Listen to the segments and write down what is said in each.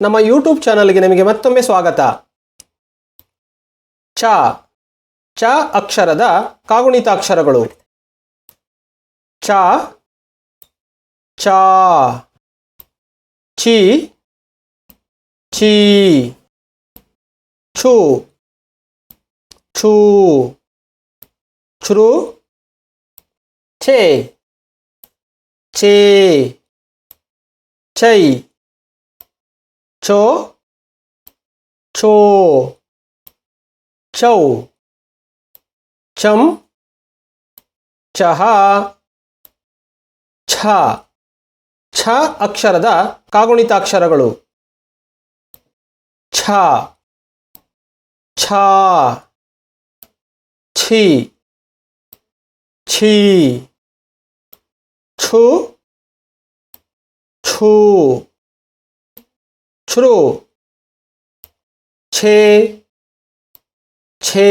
ನಮ್ಮ ಯೂಟ್ಯೂಬ್ ಚಾನಲ್ಗೆ ನಿಮಗೆ ಮತ್ತೊಮ್ಮೆ ಸ್ವಾಗತ. ಚ ಚ ಅಕ್ಷರದ ಕಾಗುಣಿತಾಕ್ಷರಗಳು. ಚ ಚ, ಚಿ ಚಿ, ಛು, ಛೂ ಚುರು ಛೇ ಛೇ ಚೈ ಚೋ ಛೋ ಚೌ ಚಂ ಚಹ ಛ ಛ ಅಕ್ಷರದ ಕಾಗುಣಿತಾಕ್ಷರಗಳು ಛ ಛ ಛಿ ಛಿ ಛು ಛೂ ಛ್ರು ಛೇ ಛೇ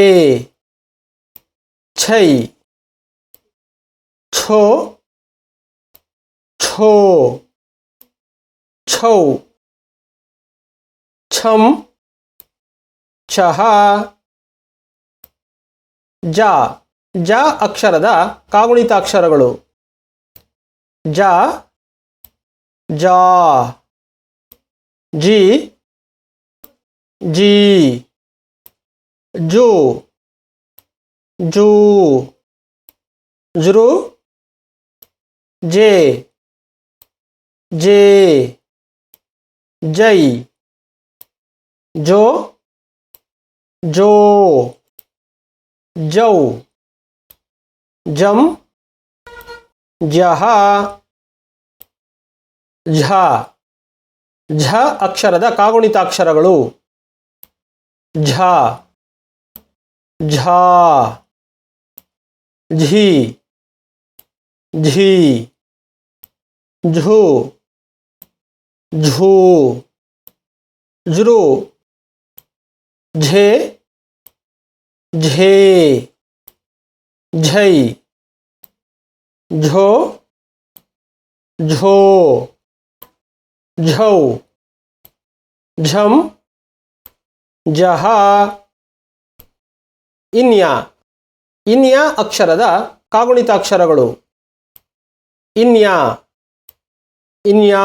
ಛೈ ಛೋ ಛೋ ಛೌ ಛಂ ಛಹ ಜ ಜ ಅಕ್ಷರದ ಕಾಗುಣಿತಾಕ್ಷರಗಳು ಜ ಜಾ जी जी जो जो जरो जे जे जई जो जो जौ जम जहा झा। ಝ ಅಕ್ಷರದ ಕಾಗುಣಿತಾಕ್ಷರಗಳು ಝ ಝ ಝಿ ಝಿ ಝು ಝೂ ಝೃ ಝೇ ಝೇ ಝೈ ಝೋ ಝೋ ಝೌ. ಝಂ ಜಹ. ಇನ್ಯ. ಇನ್ಯ ಅಕ್ಷರದ ಕಾಗುಣಿತಾಕ್ಷರಗಳು. ಇನ್ಯ. ಇನ್ಯಾ.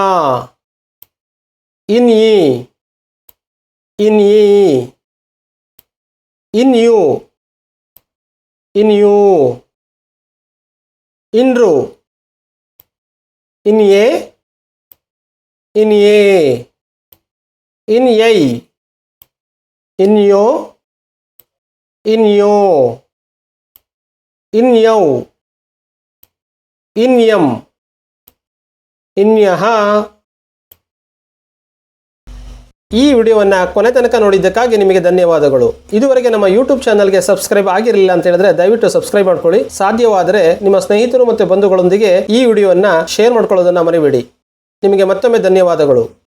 ಇನ್ಯಿ. ಇನ್ಯಿ. ಇನ್ಯು. ಇನ್ಯು. ಇನ್ರು. ಇನ್ಯೆ. ಇನ್ಯೇ in yo, in yam, in yaha. ಈ ವಿಡಿಯೋವನ್ನು ಕೊನೆ ತನಕ ನೋಡಿದ್ದಕ್ಕಾಗಿ ನಿಮಗೆ ಧನ್ಯವಾದಗಳು. ಇದುವರೆಗೆ ನಮ್ಮ ಯೂಟ್ಯೂಬ್ ಚಾನಲ್ಗೆ ಸಬ್ಸ್ಕ್ರೈಬ್ ಆಗಿರಲಿಲ್ಲ ಅಂತ ಹೇಳಿದ್ರೆ ದಯವಿಟ್ಟು ಸಬ್ಸ್ಕ್ರೈಬ್ ಮಾಡ್ಕೊಳ್ಳಿ. ಸಾಧ್ಯವಾದರೆ ನಿಮ್ಮ ಸ್ನೇಹಿತರು ಮತ್ತು ಬಂಧುಗಳೊಂದಿಗೆ ಈ ವಿಡಿಯೋವನ್ನು ಶೇರ್ ಮಾಡ್ಕೊಳ್ಳೋದನ್ನು ಮರಿಬೇಡಿ. ನಿಮಗೆ ಮತ್ತೊಮ್ಮೆ ಧನ್ಯವಾದಗಳು.